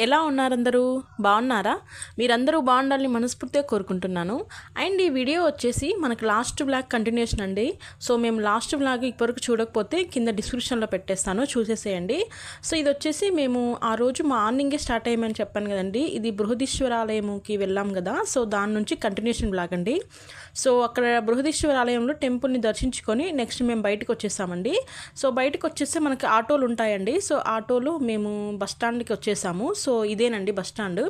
ఎలా ఉన్నారందరూ? బాగున్నారా? మీరందరూ బాగుండాలని మనస్ఫూర్తిగా కోరుకుంటున్నాను. అండ్ ఈ వీడియో వచ్చేసి మనకు లాస్ట్ బ్లాగ్ కంటిన్యూషన్ అండి. సో మేము లాస్ట్ బ్లాగ్ ఇప్పటివరకు చూడకపోతే కింద డిస్క్రిప్షన్లో పెట్టేస్తాను. చూసేసేయండి. సో ఇది వచ్చేసి మేము ఆ రోజు మార్నింగే స్టార్ట్ అయ్యామని చెప్పాను కదండి. ఇది బృహదీశ్వరాలయంకి వెళ్ళాం కదా. సో దాని నుంచి కంటిన్యూషన్ బ్లాగ్ అండి. సో అక్కడ బృహదీశ్వర ఆలయంలో టెంపుల్ని దర్శించుకొని నెక్స్ట్ మేము బయటకు వచ్చేసామండి. సో బయటకు వచ్చేస్తే మనకి ఆటోలు ఉంటాయండి. సో ఆటోలు మేము బస్ స్టాండ్కి వచ్చేసాము. సో ఇదేనండి బస్ స్టాండ్.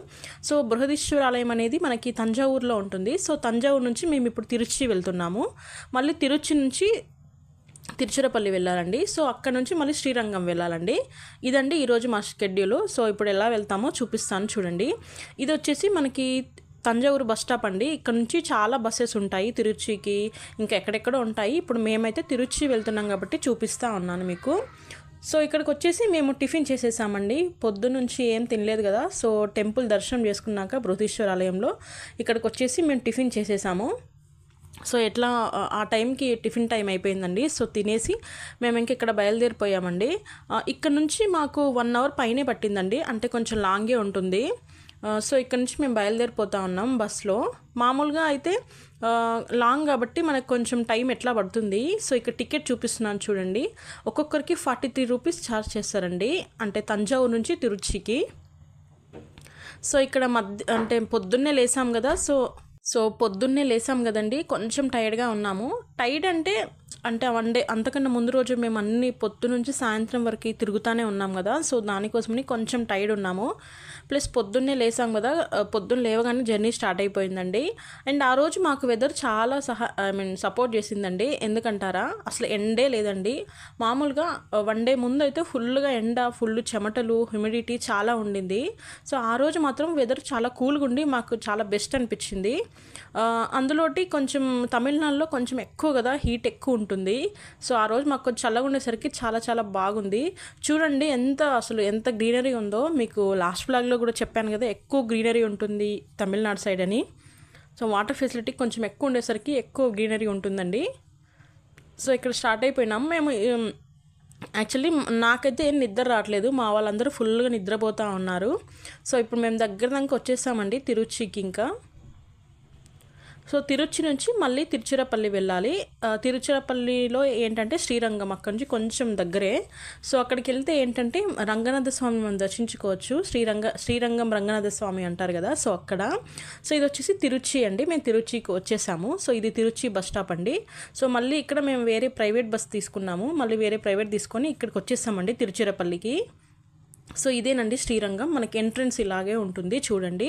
సో బృహదీశ్వర ఆలయం అనేది మనకి తంజావూరులో ఉంటుంది. సో తంజావూరు నుంచి మేము ఇప్పుడు తిరుచి వెళ్తున్నాము. మళ్ళీ తిరుచి నుంచి తిరుచిరపల్లి వెళ్ళాలండి. సో అక్కడ నుంచి మళ్ళీ శ్రీరంగం వెళ్ళాలండి. ఇదండి ఈరోజు మా షెడ్యూల్. సో ఇప్పుడు ఎలా వెళ్తామో చూపిస్తాను చూడండి. ఇది వచ్చేసి మనకి తంజావూరు బస్ స్టాప్ అండి. ఇక్కడ నుంచి చాలా బస్సెస్ ఉంటాయి తిరుచికి. ఇంకా ఎక్కడెక్కడో ఉంటాయి. ఇప్పుడు మేమైతే తిరుచి వెళ్తున్నాం కాబట్టి చూపిస్తూ ఉన్నాను మీకు. సో ఇక్కడికి వచ్చేసి మేము టిఫిన్ చేసేసామండి. పొద్దు నుంచి ఏం తినలేదు కదా సో టెంపుల్ దర్శనం చేసుకున్నాక బృహదీశ్వర ఆలయంలో ఇక్కడికి వచ్చేసి మేము టిఫిన్ చేసేసాము. సో ఎట్లా ఆ- టైంకి టిఫిన్ టైం అయిపోయిందండి. సో తినేసి మేము ఇంక ఇక్కడ బయలుదేరిపోయామండి. ఇక్కడ నుంచి మాకు వన్ అవర్ పైనే పట్టిందండి. అంటే కొంచెం లాంగే ఉంటుంది. సో ఇక్కడ నుంచి మేము బయలుదేరిపోతా ఉన్నాం బస్లో. మామూలుగా అయితే లాంగ్ కాబట్టి మనకు కొంచెం టైం ఎట్లా పడుతుంది. సో ఇక్కడ టికెట్ చూపిస్తున్నాను చూడండి. ఒక్కొక్కరికి ఫార్టీ త్రీ రూపీస్ ఛార్జ్ చేస్తారండి. అంటే తంజావూరు నుంచి తిరుచికి. సో ఇక్కడ మధ్య అంటే పొద్దున్నే లేసాం కదా సో సో పొద్దున్నే లేసాం కదండి. కొంచెం టైర్డ్గా ఉన్నాము. టైర్డ్ అంటే అంటే వన్ డే అంతకన్నా ముందు రోజు మేము అన్ని పొద్దు నుంచి సాయంత్రం వరకు తిరుగుతూనే ఉన్నాం కదా. సో దానికోసమని కొంచెం టైర్డ్ ఉన్నాము. ప్లస్ పొద్దున్నే లేసాం కదా పొద్దున్న లేవగానే జర్నీ స్టార్ట్ అయిపోయిందండి. అండ్ ఆ రోజు మాకు వెదర్ చాలా సహా ఐ మీన్ సపోర్ట్ చేసిందండి. ఎందుకంటారా? అసలు ఎండే లేదండి. మామూలుగా వన్ డే ముందు అయితే ఫుల్గా ఎండ ఫుల్ చెమటలు హ్యూమిడిటీ చాలా ఉండింది. సో ఆ రోజు మాత్రం వెదర్ చాలా కూల్గా ఉండి మాకు చాలా బెస్ట్ అనిపించింది. అందులోటి కొంచెం తమిళనాడులో కొంచెం ఎక్కువ కదా హీట్ ఎక్కువ ఉంటుంది. సో ఆ రోజు మాకు కొంచెం చల్లగా ఉండేసరికి చాలా చాలా బాగుంది. చూడండి ఎంత అసలు ఎంత గ్రీనరీ ఉందో మీకు లాస్ట్ ఫ్లాగ్లో కూడా చెప్పాను కదా ఎక్కువ గ్రీనరీ ఉంటుంది తమిళనాడు సైడ్ అని. సో వాటర్ ఫెసిలిటీ కొంచెం ఎక్కువ ఉండేసరికి ఎక్కువ గ్రీనరీ ఉంటుందండి. సో ఇక్కడ స్టార్ట్ అయిపోయినాం. మేము యాక్చువల్లీ నాకైతే ఏం నిద్ర రావట్లేదు. మా వాళ్ళందరూ ఫుల్గా నిద్రపోతూ ఉన్నారు. సో ఇప్పుడు మేము దగ్గర దాకా వచ్చేసామండి తిరుచికి ఇంకా. సో తిరుచి నుంచి మళ్ళీ తిరుచిరపల్లి వెళ్ళాలి. తిరుచిరపల్లిలో ఏంటంటే శ్రీరంగం అక్కడి నుంచి కొంచెం దగ్గరే. సో అక్కడికి వెళ్తే ఏంటంటే రంగనాథ స్వామి మనం దర్శించుకోవచ్చు. శ్రీరంగ శ్రీరంగం రంగనాథ స్వామి అంటారు కదా సో అక్కడ. సో ఇది వచ్చేసి తిరుచి అండి. మేము తిరుచికి వచ్చేసాము. సో ఇది తిరుచి బస్ స్టాప్ అండి. సో మళ్ళీ ఇక్కడ మేము వేరే ప్రైవేట్ బస్ తీసుకున్నాము. మళ్ళీ వేరే ప్రైవేట్ తీసుకొని ఇక్కడికి వచ్చేసామండి తిరుచిరపల్లికి. సో ఇదేనండి శ్రీరంగం. మనకి ఎంట్రన్స్ ఇలాగే ఉంటుంది. చూడండి.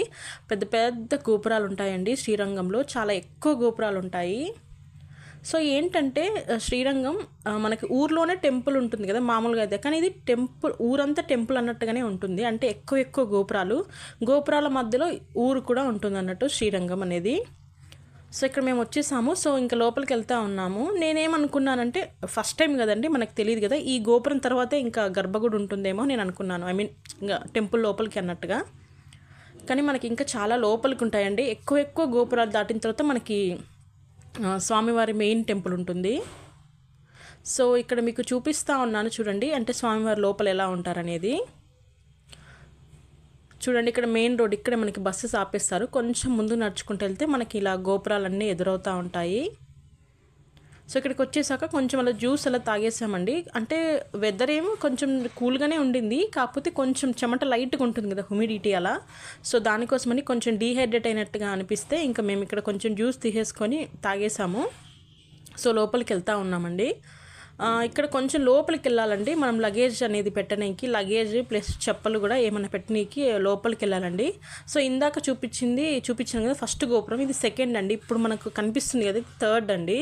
పెద్ద పెద్ద గోపురాలు ఉంటాయండి శ్రీరంగంలో. చాలా ఎక్కువ గోపురాలు ఉంటాయి సో ఏంటంటే శ్రీరంగం మనకి ఊర్లోనే టెంపుల్ ఉంటుంది కదా మామూలుగా అయితే. కానీ ఇది టెంపుల్ ఊరంతా టెంపుల్ అన్నట్టుగానే ఉంటుంది. అంటే ఎక్కువ ఎక్కువ గోపురాలు. గోపురాల మధ్యలో ఊరు కూడా ఉంటుంది అన్నట్టు శ్రీరంగం అనేది. సో ఇక్కడ మేము వచ్చేసాము. సో ఇంకా లోపలికి వెళ్తా ఉన్నాము. నేనేమనుకున్నానంటే ఫస్ట్ టైం కదండి మనకు తెలియదు కదా ఈ గోపురం తర్వాతే ఇంకా గర్భగుడి ఉంటుందేమో నేను అనుకున్నాను ఐ మీన్ ఇంకా టెంపుల్ లోపలికి అన్నట్టుగా. కానీ మనకి ఇంకా చాలా లోపలికి ఉంటాయండి. ఎక్కువ ఎక్కువ గోపురాలు దాటిన తర్వాత మనకి స్వామివారి మెయిన్ టెంపుల్ ఉంటుంది. సో ఇక్కడ మీకు చూపిస్తా ఉన్నాను చూడండి అంటే స్వామివారి లోపల ఎలా ఉంటారనేది. చూడండి ఇక్కడ మెయిన్ రోడ్ ఇక్కడ మనకి బస్సెస్ ఆపేస్తారు. కొంచెం ముందు నడుచుకుంటూ వెళ్తే మనకి ఇలా గోపురాలన్నీ ఎదురవుతూ ఉంటాయి. సో ఇక్కడికి వచ్చేసాక కొంచెం అలా జ్యూస్ అలా తాగేసామండి. అంటే వెదర్ ఏమో కొంచెం కూల్గానే ఉండింది. కాకపోతే కొంచెం చెమట లైట్గా ఉంటుంది కదా హ్యూమిడిటీ అలా. సో దానికోసమని కొంచెం డీహైడ్రేట్ అయినట్టుగా అనిపిస్తే ఇంకా మేము ఇక్కడ కొంచెం జ్యూస్ తీసేసుకొని తాగేసాము. సో లోపలికి వెళ్తూ ఉన్నామండి. ఇక్కడ కొంచెం లోపలికి వెళ్ళాలండి మనం లగేజ్ అనేది పెట్టడానికి లగేజ్ ప్లస్ చెప్పలు కూడా ఏమైనా పెట్టనీకి లోపలికి వెళ్ళాలండి సో ఇందాక చూపించింది చూపించాను కదా ఫస్ట్ గోపురం. ఇది సెకండ్ అండి. ఇప్పుడు మనకు కనిపిస్తుంది కదా ఇది థర్డ్ అండి.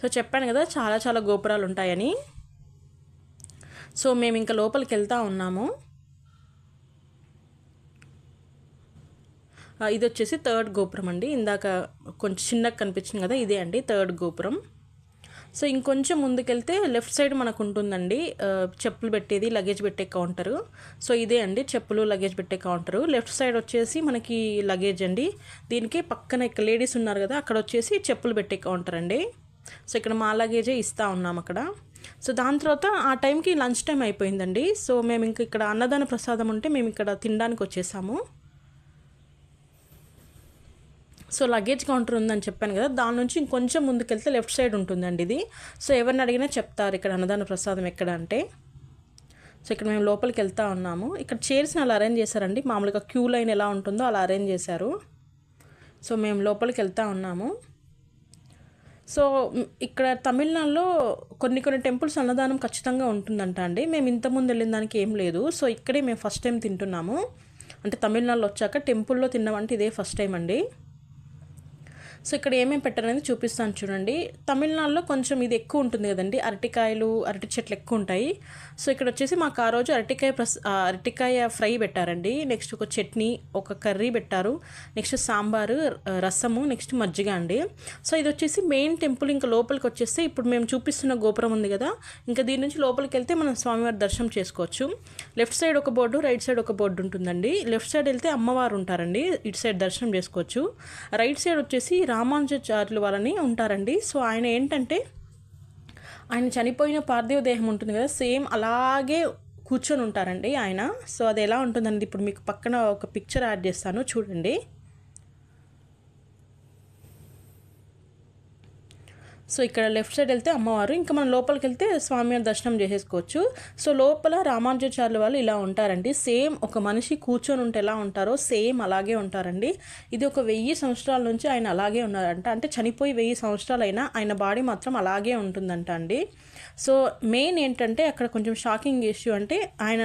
సో చెప్పాను కదా చాలా చాలా గోపురాలు ఉంటాయని. సో మేము ఇంకా లోపలికి వెళ్తా ఉన్నాము ఇది వచ్చేసి థర్డ్ గోపురం అండి. ఇందాక కొంచెం చిన్నగా కనిపించింది కదా ఇదే అండి థర్డ్ గోపురం. సో ఇంకొంచెం ముందుకెళ్తే లెఫ్ట్ సైడ్ మనకు ఉంటుందండి చెప్పులు పెట్టేది లగేజ్ పెట్టే కౌంటరు సో ఇదే అండి చెప్పులు లగేజ్ పెట్టే కౌంటరు లెఫ్ట్ సైడ్ వచ్చేసి మనకి లగేజ్ అండి. దీనికి పక్కన ఇక్కడ లేడీస్ ఉన్నారు కదా అక్కడ వచ్చేసి చెప్పులు పెట్టే కౌంటర్ అండి. సో ఇక్కడ మా లగేజే ఇస్తూ ఉన్నాం అక్కడ. సో దాని తర్వాత ఆ టైంకి లంచ్ టైం అయిపోయిందండి. సో మేము ఇంక ఇక్కడ అన్నదాన ప్రసాదం ఉంటే మేము ఇక్కడ తినడానికి వచ్చేసాము. సో లగేజ్ కౌంటర్ ఉందని చెప్పాను కదా దాని నుంచి ఇంకొంచెం ముందుకెళ్తే లెఫ్ట్ సైడ్ ఉంటుందండి ఇది. సో ఎవరిని అడిగినా చెప్తారు ఇక్కడ అన్నదాన ప్రసాదం ఎక్కడ అంటే. సో ఇక్కడ మేము లోపలికి వెళ్తా ఉన్నాము. ఇక్కడ చైర్స్ని అలా అరేంజ్ చేశారండి. మామూలుగా క్యూ లైన్ ఎలా ఉంటుందో అలా అరేంజ్ చేశారు. సో మేము లోపలికి వెళ్తా ఉన్నాము. సో ఇక్కడ తమిళనాడులో కొన్ని కొన్ని టెంపుల్స్ అన్నదానం ఖచ్చితంగా ఉంటుందంట అండి. మేము ఇంతకుముందు వెళ్ళిన దానికి ఏం లేదు. సో ఇక్కడే మేము ఫస్ట్ టైం తింటున్నాము. అంటే తమిళనాడులో వచ్చాక టెంపుల్లో తిన్నామంటే ఇదే ఫస్ట్ టైం అండి. సో ఇక్కడ ఏమేమి పెట్టారనేది చూపిస్తాను చూడండి. తమిళనాడులో కొంచెం ఇది ఎక్కువ ఉంటుంది కదండి. అరటికాయలు అరటి చెట్లు ఎక్కువ ఉంటాయి. సో ఇక్కడ వచ్చేసి మాకు ఆ రోజు అరటికాయ ప్రస్ అరటికాయ ఫ్రై పెట్టారండి. నెక్స్ట్ ఒక చట్నీ ఒక కర్రీ పెట్టారు. నెక్స్ట్ సాంబారు రసము నెక్స్ట్ మజ్జిగ అండి. సో ఇది వచ్చేసి మెయిన్ టెంపుల్ ఇంకా లోపలికి వచ్చేస్తే ఇప్పుడు మేము చూపిస్తున్న గోపురం ఉంది కదా. ఇంకా దీని నుంచి లోపలికి వెళ్తే మనం స్వామివారి దర్శనం చేసుకోవచ్చు. లెఫ్ట్ సైడ్ ఒక బోర్డు రైట్ సైడ్ ఒక బోర్డు ఉంటుందండి. లెఫ్ట్ సైడ్ వెళ్తే అమ్మవారు ఉంటారండి. ఇటు సైడ్ దర్శనం చేసుకోవచ్చు. రైట్ సైడ్ వచ్చేసి రామానుజాచార్యులు వాళ్ళని ఉంటారండి. సో ఆయన ఏంటంటే ఆయన చనిపోయిన పార్థివ దేహం ఉంటుంది కదా సేమ్ అలాగే కూర్చొని ఉంటారండి ఆయన. సో అది ఎలా ఉంటుందండి ఇప్పుడు మీకు పక్కన ఒక పిక్చర్ యాడ్ చేస్తాను చూడండి. సో ఇక్కడ లెఫ్ట్ సైడ్ వెళ్తే అమ్మవారు. ఇంకా మనం లోపలికి వెళ్తే స్వామివారి దర్శనం చేసేసుకోవచ్చు. సో లోపల రామానుజాచార్యుల వాళ్ళు ఇలా ఉంటారండి. సేమ్ ఒక మనిషి కూర్చొని ఉంటే ఎలా ఉంటారో సేమ్ అలాగే ఉంటారండి. ఇది ఒక వెయ్యి సంవత్సరాల నుంచి ఆయన అలాగే ఉన్నారంట. అంటే చనిపోయి వెయ్యి సంవత్సరాలు అయినా ఆయన బాడీ మాత్రం అలాగే ఉంటుందంట అండి. సో మెయిన్ ఏంటంటే అక్కడ కొంచెం షాకింగ్ ఇష్యూ అంటే ఆయన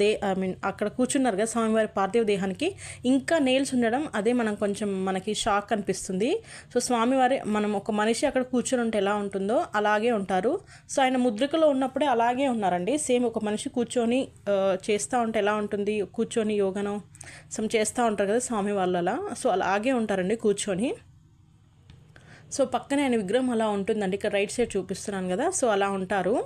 దే ఐ మీన్ అక్కడ కూర్చున్నారు కదా స్వామివారి పార్థివ దేహానికి. ఇంకా నేల్స్ ఉండడం అదే మనం కొంచెం మనకి షాక్ అనిపిస్తుంది. సో స్వామివారి మనం ఒక మనిషి అక్కడ కూర్చొని ఉంటే ఎలా ఉంటుందో అలాగే ఉంటారు. సో ఆయన ముద్రికలో ఉన్నప్పుడే అలాగే ఉన్నారండి. సేమ్ ఒక మనిషి కూర్చొని చేస్తూ ఉంటే ఎలా ఉంటుంది? కూర్చొని యోగనం సమ్ చేస్తూ ఉంటారు కదా స్వామి వాళ్ళు అలా సో అలాగే ఉంటారండి కూర్చొని. సో పక్కనే ఆయన విగ్రహం అలా ఉంటుందండి. ఇక్కడ రైట్ సైడ్ చూపిస్తున్నాను కదా సో అలా ఉంటారు.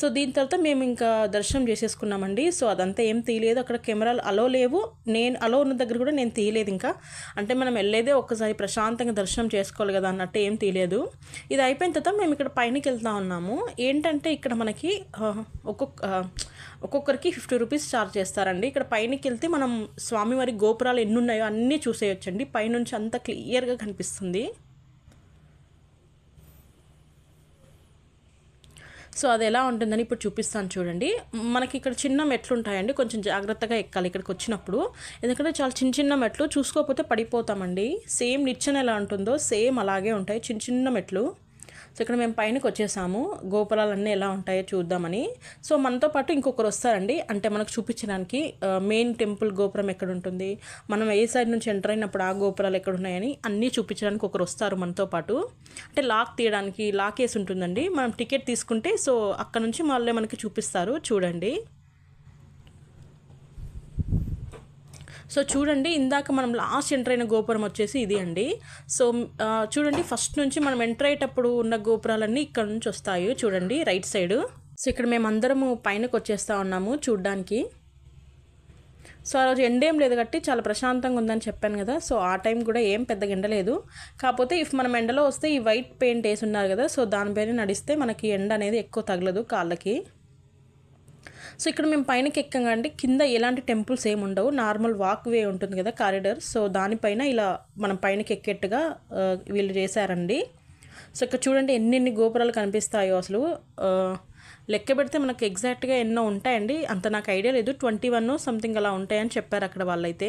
సో దీని తర్వాత మేము ఇంకా దర్శనం చేసేసుకున్నామండి. సో అదంతా ఏం తీయలేదు. అక్కడ కెమెరాలు అలో లేవు. నేను అలో ఉన్న దగ్గర కూడా నేను తీయలేదు ఇంకా. అంటే మనం వెళ్ళేదే ఒక్కసారి ప్రశాంతంగా దర్శనం చేసుకోవాలి కదా అన్నట్టు ఏం తీయలేదు. ఇది అయిపోయిన తర్వాత మేము ఇక్కడ పైనకి వెళ్తా ఉన్నాము. ఏంటంటే ఇక్కడ మనకి ఒక్కొక్క ఒక్కొక్కరికి ఫిఫ్టీ రూపీస్ ఛార్జ్ చేస్తారండి. ఇక్కడ పైనకి వెళ్తే మనం స్వామివారి గోపురాలు ఎన్ని ఉన్నాయో అన్నీ చూసేయొచ్చండి. పైనుంచి అంతా క్లియర్గా కనిపిస్తుంది. సో అది ఎలా ఉంటుందని ఇప్పుడు చూపిస్తాను చూడండి. మనకి ఇక్కడ చిన్న మెట్లు ఉంటాయండి. కొంచెం జాగ్రత్తగా ఎక్కాలి ఇక్కడికి వచ్చినప్పుడు. ఎందుకంటే చాలా చిన్న చిన్న మెట్లు చూసుకోకపోతే పడిపోతామండి. సేమ్ నిచ్చెన ఎలా ఉంటుందో సేమ్ అలాగే ఉంటాయి. చిన్న చిన్న మెట్లు. సో ఇక్కడ మేము పైనకి వచ్చేసాము. గోపురాలన్నీ ఎలా ఉంటాయో చూద్దామని. సో మనతో పాటు ఇంకొకరు వస్తారండి. అంటే మనకు చూపించడానికి మెయిన్ టెంపుల్ గోపురం ఎక్కడ ఉంటుంది? మనం ఏ సైడ్ నుంచి ఎంటర్ అయినప్పుడు ఆ గోపురాలు ఎక్కడ ఉన్నాయని అన్నీ చూపించడానికి ఒకరు వస్తారు మనతో పాటు. అంటే లాక్ తీయడానికి లాక్ వేసి ఉంటుందండి. మనం టికెట్ తీసుకుంటే సో అక్కడ నుంచి మళ్ళీ మనకి చూపిస్తారు. చూడండి. సో చూడండి ఇందాక మనం లాస్ట్ ఎంటర్ అయిన గోపురం వచ్చేసి ఇది అండి. సో చూడండి ఫస్ట్ నుంచి మనం ఎంటర్ అయ్యేటప్పుడు ఉన్న గోపురాలన్నీ ఇక్కడ నుంచి వస్తాయి. చూడండి రైట్ సైడ్ సో ఇక్కడ మేము అందరము పైనకి వచ్చేస్తా ఉన్నాము చూడ్డానికి. సో ఆ రోజు ఎండేం లేదు కాబట్టి చాలా ప్రశాంతంగా ఉందని చెప్పాను కదా. సో ఆ టైం కూడా ఏం పెద్దగా ఎండ లేదు. కాకపోతే ఇఫ్ మనం ఎండలో వస్తే ఈ వైట్ పెయింట్ వేసి ఉన్నారు కదా సో దానిపైన నడిస్తే మనకి ఎండ అనేది ఎక్కువ తగలదు కాళ్ళకి. సో ఇక్కడ మేము పైనకి ఎక్కగానే కింద ఎలాంటి టెంపుల్స్ ఏమి ఉండవు. నార్మల్ వాక్ వే ఉంటుంది కదా కారిడర్ సో దానిపైన ఇలా మనం పైనకి ఎక్కేట్టుగా వీళ్ళు చేశారండి. సో ఇక్కడ చూడండి ఎన్నెన్ని గోపురాలు కనిపిస్తాయో అసలు. లెక్క పెడితే మనకు ఎగ్జాక్ట్గా ఎన్నో ఉంటాయండి. అంత నాకు ఐడియా లేదు. ట్వంటీ వన్ సంథింగ్ అలా ఉంటాయని చెప్పారు అక్కడ వాళ్ళైతే.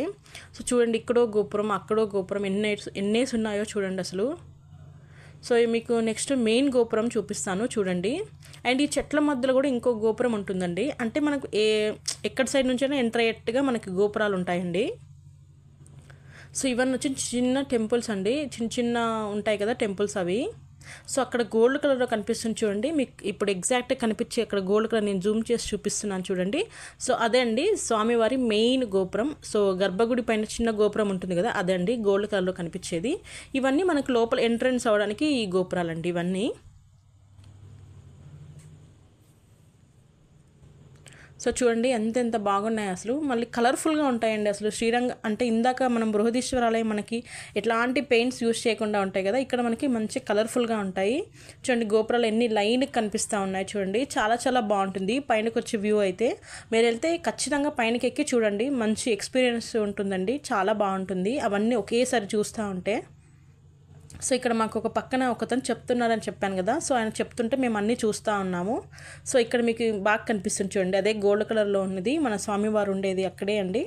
సో చూడండి ఇక్కడో గోపురం అక్కడో గోపురం ఎన్ని ఎన్నేసి ఉన్నాయో చూడండి అసలు. సో మీకు నెక్స్ట్ మెయిన్ గోపురం చూపిస్తాను చూడండి. అండ్ ఈ చెట్ల మధ్యలో కూడా ఇంకో గోపురం ఉంటుందండి. అంటే మనకు ఏ ఎక్కడి సైడ్ నుంచైనా ఎంటర్ అయ్యేట్టుగా మనకి గోపురాలు ఉంటాయండి. సో ఇవన్నీ వచ్చి చిన్న టెంపుల్స్ అండి. చిన్న చిన్న ఉంటాయి కదా టెంపుల్స్ అవి. సో అక్కడ గోల్డ్ కలర్లో కనిపిస్తుంది చూడండి. మీకు ఇప్పుడు ఎగ్జాక్ట్ కనిపించే అక్కడ గోల్డ్ కలర్ నేను జూమ్ చేసి చూపిస్తున్నాను చూడండి. సో అదే అండి స్వామివారి మెయిన్ గోపురం. సో గర్భగుడి పైన చిన్న గోపురం ఉంటుంది కదా అదే అండి గోల్డ్ కలర్లో కనిపించేది. ఇవన్నీ మనకు లోపల ఎంట్రన్స్ అవ్వడానికి ఈ గోపురాలండి ఇవన్నీ. సో చూడండి ఎంత ఎంత బాగున్నాయి అసలు. మళ్ళీ కలర్ఫుల్గా ఉంటాయండి అసలు. శ్రీరంగ అంటే ఇందాక మనం బృహదీశ్వరాలయం మనకి ఎట్లాంటి పెయింట్స్ యూజ్ చేయకుండా ఉంటాయి కదా ఇక్కడ మనకి మంచి కలర్ఫుల్గా ఉంటాయి. చూడండి గోపురాలు ఎన్ని లైన్ కనిపిస్తూ ఉన్నాయి చూడండి. చాలా చాలా బాగుంటుంది. పైనకి వచ్చే వ్యూ అయితే మీరు వెళ్తే ఖచ్చితంగా పైనకి ఎక్కి చూడండి. మంచి ఎక్స్పీరియన్స్ ఉంటుందండి. చాలా బాగుంటుంది. అవన్నీ ఒకేసారి చూస్తూ ఉంటే. సో ఇక్కడ మాకు ఒక పక్కన ఒకతను చెప్తున్నారని చెప్పాను కదా. సో ఆయన చెప్తుంటే మేము అన్నీ చూస్తూ ఉన్నాము. సో ఇక్కడ మీకు బాగా కనిపిస్తుంది చూడండి. అదే గోల్డ్ కలర్లో ఉన్నది. మన స్వామివారు ఉండేది అక్కడే అండి.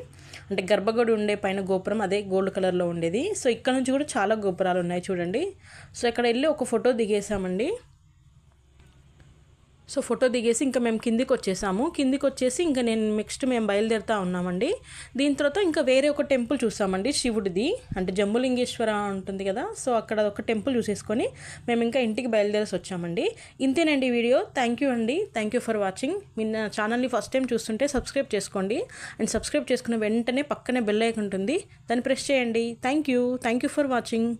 అంటే గర్భగుడి ఉండే పైన గోపురం అదే గోల్డ్ కలర్లో ఉండేది. సో ఇక్కడ నుంచి కూడా చాలా గోపురాలు ఉన్నాయి చూడండి. సో ఇక్కడ వెళ్ళి ఒక ఫోటో దిగేసామండి సో ఫోటో దిగేసి ఇంకా మేము కిందికి వచ్చేసాము. కిందికి వచ్చేసి ఇంకా నేను నెక్స్ట్ మేము బయలుదేరుతా ఉన్నామండి. దీని తర్వాత ఇంకా వేరే ఒక టెంపుల్ చూసామండి శివుడిది. అంటే జంబులింగేశ్వర ఉంటుంది కదా సో అక్కడ ఒక టెంపుల్ చూసేసుకొని మేము ఇంకా ఇంటికి బయలుదేరేసి వచ్చామండి. ఇంతేనండి వీడియో. థ్యాంక్ యూ అండి. థ్యాంక్ యూ ఫర్ వాచింగ్ మీ నా ఛానల్ని ఫస్ట్ టైం చూస్తుంటే సబ్స్క్రైబ్ చేసుకోండి. అండ్ సబ్స్క్రైబ్ చేసుకున్న వెంటనే పక్కనే బెల్ ఐకాన్ ఉంటుంది. దాన్ని ప్రెస్ చేయండి. Thank you thank you for watching